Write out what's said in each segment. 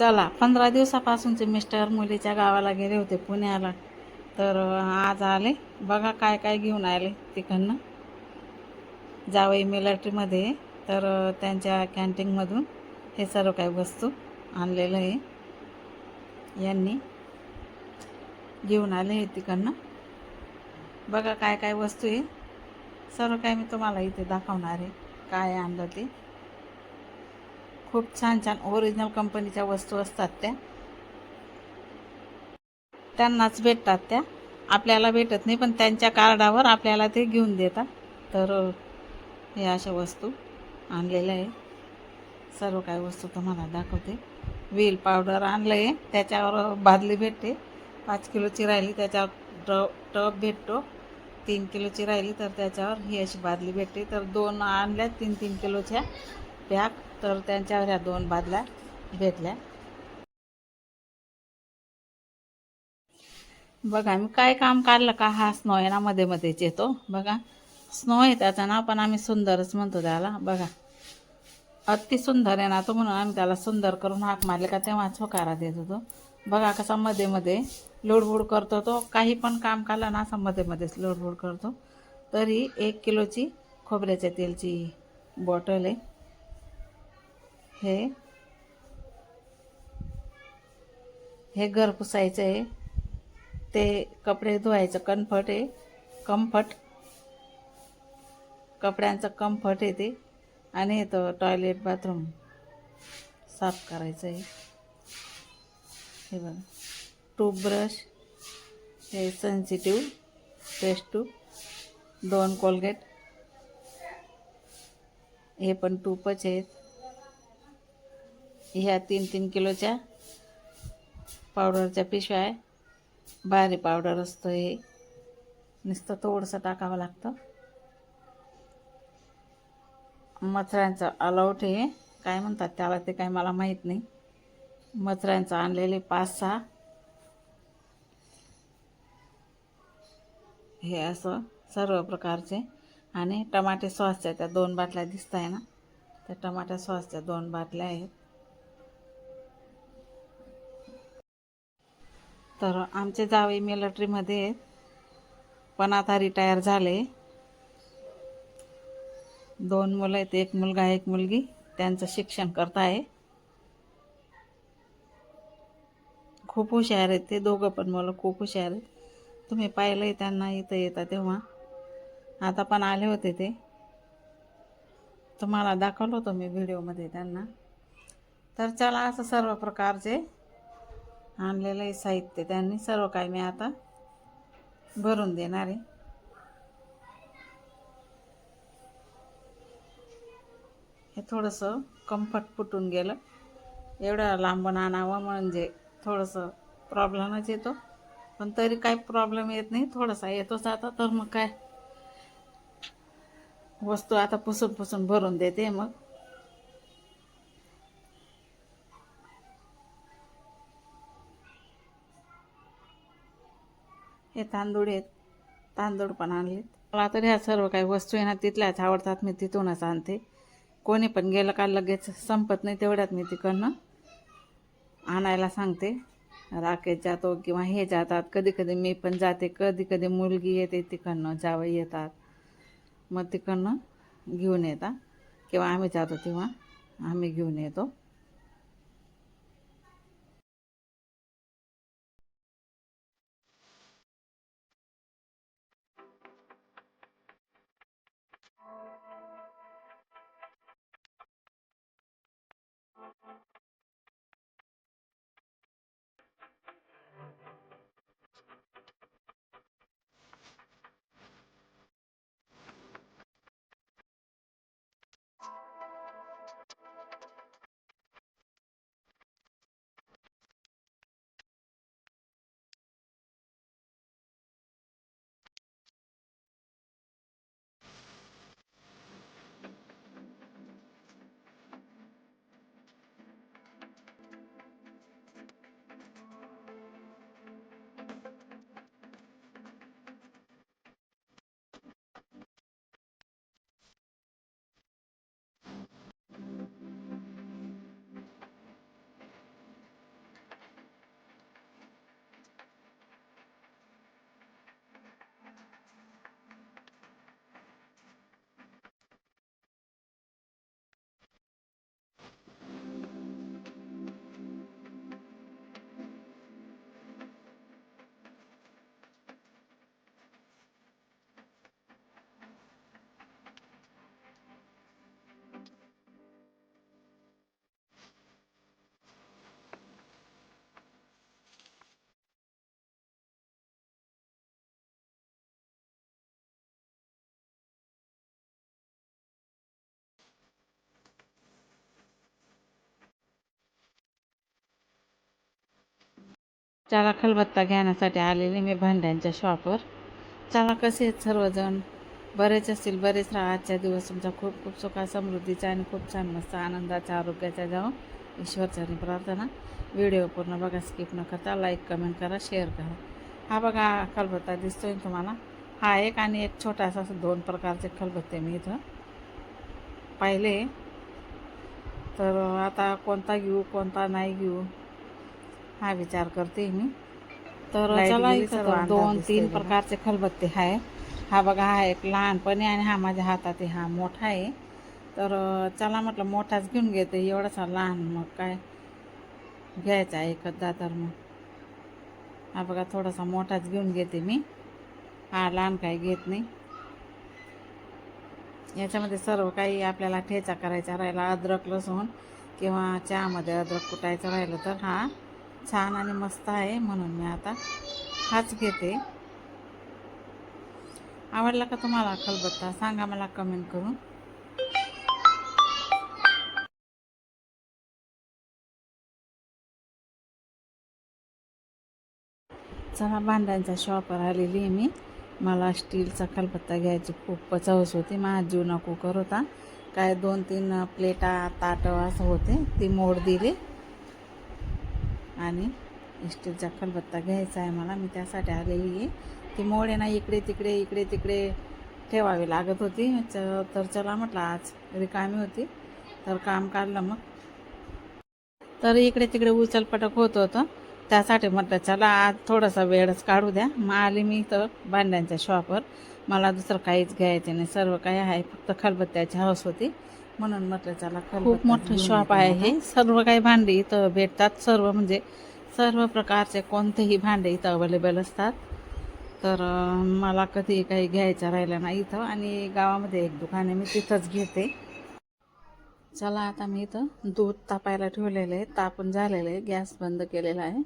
चला पंधरा दिवसापासूनचे मिस्टर मुलीच्या गावाला गेले होते पुण्याला. तर आज आले. बघा काय काय घेऊन आले तिकडनं. जावई मिलिटरीमध्ये तर त्यांच्या कॅन्टीनमधून हे सर्व काही वस्तू आणलेलं आहे. यांनी घेऊन आले हे तिकडनं. बघा काय काय वस्तू आहे. सर्व काय मी तुम्हाला इथे दाखवणार आहे. काय आणलं ते. खूप छान छान ओरिजिनल कंपनीच्या वस्तू असतात त्या. त्यांनाच भेटतात त्या. आपल्याला भेटत नाही पण त्यांच्या कार्डावर आपल्याला ते घेऊन देतात. तर हे अशा वस्तू आणलेल्या आहे. सर्व काही वस्तू तुम्हाला दाखवते. व्हील पावडर आणलं आहे त्याच्यावर बादली भेटते. पाच किलोची राहिली त्याच्यावर ट टब भेटतो. तीन किलोची राहिली तर त्याच्यावर ही अशी बादली भेटते. तर दोन आणल्या तीन तीन किलोच्या पॅक. तर त्यांच्यावर ह्या दोन बादल्या भेटल्या. बघा मी काय काम काढलं का हा स्नो आहे ना मध्ये मध्येच येतो. बघा स्नो आहे त्याचा ना पण आम्ही सुंदरच म्हणतो त्याला. बघा अति सुंदर आहे ना तो म्हणून आम्ही त्याला सुंदर करून हाक मारले का तेव्हाच होकारा देत होतो. बघा कसा मध्ये मध्ये लोडबुड करतो तो. काही पण काम काढलं ना असं मध्ये मध्येच लोडबुड करतो. तरी एक किलोची खोबऱ्याच्या तेलची बॉटल आहे. हे. हे घर पुसायचं आहे. ते कपडे धुवायचं कम्फर्ट आहे. कम्फर्ट कपड्यांचं कम्फर्ट आहे ते. आणि येतो टॉयलेट बाथरूम साफ करायचं आहे. हे बघा. टूथब्रश. हे सेन्सिटिव्ह पेस्ट टूप दोन कोलगेट हे पण टूपच आहेत. ह्या तीन तीन किलोच्या पावडरच्या पिशव्या आहे. भारी पावडर असतं हे. नुसतं थोडंसं टाकावं लागतं. मथऱ्यांचं अलाउट हे काय म्हणतात त्याला ते काय मला माहीत नाही. मथऱ्यांचं आणलेले पाच सहा. हे असं सर्व प्रकारचे. आणि टमाटे सॉसच्या त्या दोन बाटल्या दिसत आहे ना? त्या टमाट्या सॉसच्या दोन बाटल्या आहेत. तर आमचे जावे मिलिटरीमध्ये आहेत. पण आता रिटायर झाले. दोन मुलं आहेत एक मुलगा एक मुलगी. त्यांचं शिक्षण करत आहे खूप हुशार आहेत ते. दोघं पण मुलं खूप हुशार आहेत. तुम्ही पाहिलंही त्यांना इथं येता तेव्हा. आता पण आले होते ते. तुम्हाला दाखवलं होतं मी व्हिडिओमध्ये त्यांना. तर चला असं सर्व प्रकारचे आणलेलं आहे साहित्य. त्यांनी सर्व काही मी आता भरून देणार आहे. हे थोडंसं कम्फर्ट फुटून गेलं. एवढं लांबून आणावं म्हणजे थोडंसं प्रॉब्लेमच येतो. पण तरी काही प्रॉब्लेम येत नाही. थोडासा येतोच आता तर मग काय? वस्तू आता पुसून पुसून भरून देते मग. हे तांदूळ आहेत. तांदूळ पण आणलेत. मला तर ह्या सर्व काही वस्तू आहे ना तिथल्याच आवडतात मी तिथूनच आणते. कोणी पण गेलं का लगेच संपत नाही तेवढ्यात मी तिकडनं आणायला सांगते. राकेश जातो किंवा हे जातात. कधी कधी मी पण जाते. कधी कधी मुलगी येते तिकडनं जावई येतात. मग तिकडनं घेऊन येतात. किंवा आम्ही जातो तेव्हा आम्ही घेऊन येतो. चला खलबत्ता घेण्यासाठी आलेले मी भांड्यांच्या शॉपवर चला कसे आहेत सर्वजण? बरेच असतील बरेच राहा. आजच्या दिवस तुमचा खूप खूप सुखा समृद्धीचा आणि खूप छान मस्त आनंदाचा आरोग्याचा जाऊन ईश्वरचरणी प्रार्थना. व्हिडिओ पूर्ण बघा स्किप न करता लाईक कमेंट करा शेअर करा. हा बघा खलबत्ता दिसतोय तुम्हाला? हा एक आणि एक छोटासा असं दोन प्रकारचे खलबत्ते मी इथं पाहिले. तर आता कोणता घेऊ कोणता नाही घेऊ? हा विचार करते मी. तर चला इथं दोन तीन. प्रकारचे खलबत्ते आहे हा बघा हा एक लहानपणी आणि हा माझ्या हातात हा मोठा आहे. तर चला म्हटलं मोठाच घेऊन घेते. एवढासा लहान मग काय घ्यायचा आहे एखादा तर मग. हा बघा थोडासा मोठाच घेऊन घेते मी. हा लहान काही घेत नाही. याच्यामध्ये सर्व काही आपल्याला ठेचा करायचा राहिला अद्रक लसूण किंवा चहामध्ये अद्रक कुटायचं राहिलं तर हा. छान आणि मस्त आहे म्हणून मी आता हाच घेते. आवडला का तुम्हाला खलबत्ता? सांगा मला कमेंट करून. चला भांड्यांचा शॉपवर आलेली आहे मी. मला स्टीलचा खलबत्ता घ्यायची खूपच हौस होती. माझा जीवना कुकर होता. काय दोन तीन प्लेटा ताटं असं होते ती मोड दिली. आणि स्टीलचा खलबत्ता घ्यायचा आहे मला. मी त्यासाठी आलेली आहे. ती मोड ना इकडे तिकडे इकडे तिकडे ठेवावी लागत होती. च- तर चला म्हटलं आज रिकामी होती. तर काम काढलं मग. तर इकडे तिकडे उचलपटक होत होतं. त्यासाठी म्हटलं चला आज थोडासा वेळच काढू द्या. मग आली मी तर भांड्यांच्या शॉपवर मला दुसरं काहीच घ्यायचं नाही. सर्व काही आहे. फक्त खलबत्त्याची हौस होती. म्हणून म्हटलं चला खूप मोठं शॉप आहे हे. सर्व काही भांडी इथं भेटतात. सर्व म्हणजे सर्व प्रकारचे कोणतेही भांडे इथं अवेलेबल असतात. तर मला कधी काही घ्यायचं राहिलं नाही इथं आणि गावामध्ये एक दुकान आहे मी तिथंच घेते. चला आता मी इथं दूध तापायला ठेवलेलं आहे. तापून झालेलं आहे. गॅस बंद केलेला आहे.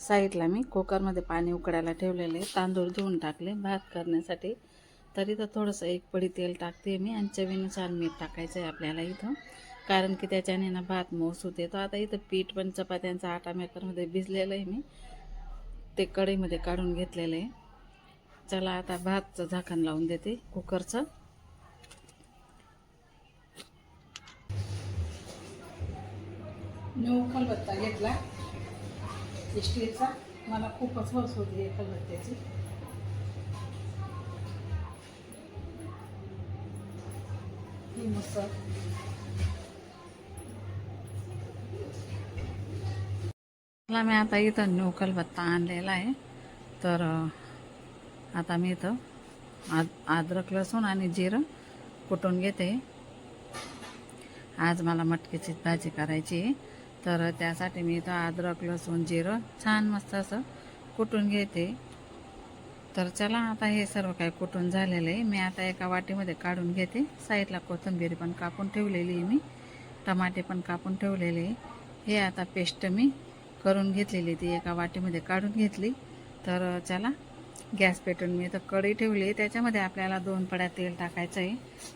साईडला मी कुकरमध्ये पाणी उकडायला ठेवलेलं आहे. तांदूळ धुवून टाकले. भात करण्यासाठी तरी तर थोडंसं एक पडी तेल टाकते मी आणि चवीनुसार मीठ टाकायचं आहे आपल्याला इथं. कारण की त्याच्याने ना भात मऊस होते. तर आता इथं पीठ पण चपात्यांचा आटा मेकरमध्ये भिजलेलं आहे मी. ते कढईमध्ये काढून घेतलेलं आहे. चला आता भातचं झाकण लावून देते कुकरचं. मी उखलबत्ता घेतला. स्टीलचा. मला खूपच हौस होती खलबत्त्याची ही मला मी आता इथं न्यू भत्ता आणलेला आहे. तर आता मी इथं आद अद्रक लसूण आणि जिरं कुटून घेते. आज मला मटकीची भाजी करायची आहे. तर त्यासाठी मी इथं अद्रक लसूण जिरं छान मस्त असं कुटून घेते. तर चला आता हे सर्व काही कुटून झालेलं आहे. मी आता एका वाटीमध्ये काढून घेते. साईडला कोथिंबीर पण कापून ठेवलेली आहे मी. टमाटे पण कापून ठेवलेले आहे. हे आता पेस्ट मी करून घेतलेली ती एका वाटीमध्ये काढून घेतली. तर चला गॅस पेटून मी तर कढी ठेवली त्याच्यामध्ये आपल्याला दोन पड्या तेल टाकायचं आहे.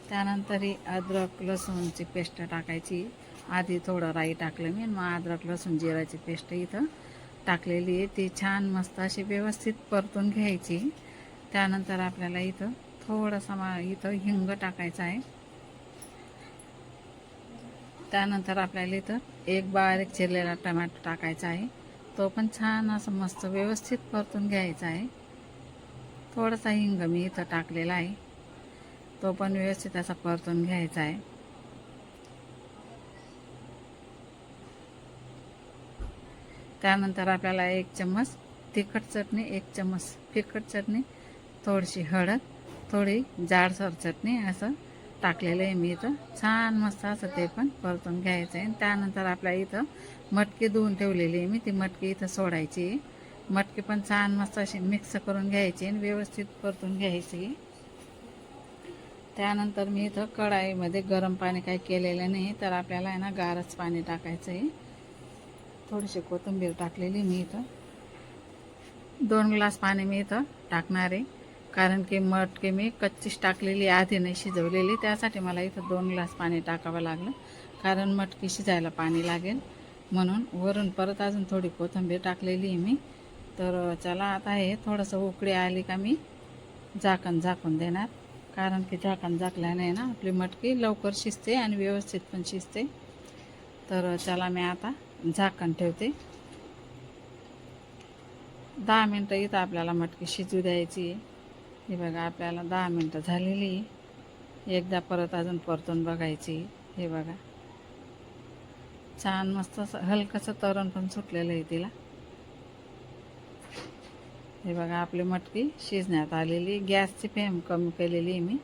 त्यानंतर ही अद्रक लसूणची पेस्ट टाकायची. आधी थोडं राई टाकलं मी मग अद्रक लसूण जिराची पेस्ट इथं टाकलेली आहे. ती छान मस्त अशी व्यवस्थित परतून घ्यायची. त्यानंतर आपल्याला इथं थोडासा मा इथं हिंग टाकायचा आहे. त्यानंतर आपल्याला इथं एक बारीक चिरलेला टमॅटो टाकायचा आहे. तो पण छान असं मस्त व्यवस्थित परतून घ्यायचा आहे. थोडासा हिंग मी इथं टाकलेला आहे. तो पण व्यवस्थित असा परतून घ्यायचा आहे. त्यानंतर आपल्याला एक चम्मच तिखट चटणी एक चम्मच फिकट चटणी थोडीशी हळद थोडी जाडसर चटणी असं टाकलेलं आहे मी इथं. छान मस्त असं ते पण परतून घ्यायचं आहे. त्यानंतर आपल्या इथं मटकी धुवून ठेवलेली आहे मी. ती मटकी इथं सोडायची आहे. मटकी पण छान मस्त अशी मिक्स करून घ्यायची आणि व्यवस्थित परतून घ्यायची त्यानंतर मी इथं कढाईमध्ये गरम पाणी काही केलेलं नाही तर आपल्याला आहे ना गारच पाणी टाकायचं आहे. थोडीशी कोथिंबीर टाकलेली मी इथं. दोन ग्लास पाणी मी इथं टाकणार आहे. कारण की मटकी मी कच्चीच टाकलेली आधी नाही शिजवलेली. त्यासाठी मला इथं दोन ग्लास पाणी टाकावं लागलं. कारण मटकी शिजायला पाणी लागेल. म्हणून वरून परत अजून थोडी कोथिंबीर टाकलेली आहे मी. तर चला आता हे थोडंसं उकळी आली का मी झाकण झाकून देणार. कारण की झाकण झाकल्याने ना आपली मटकी लवकर शिजते आणि व्यवस्थित पण शिजते. तर चला मी आता झाकण ठेवते. दहा मिनटं इथं आपल्याला मटकी शिजू द्यायची हे बघा आपल्याला दहा मिनटं झालेली एकदा परत अजून परतून बघायची हे बघा. छान मस्त असं हलकंसं तरण पण सुटलेलं आहे तिला. हे बघा आपली मटकी शिजण्यात आलेली गॅसची फ्लेम कमी केलेली आहे मी.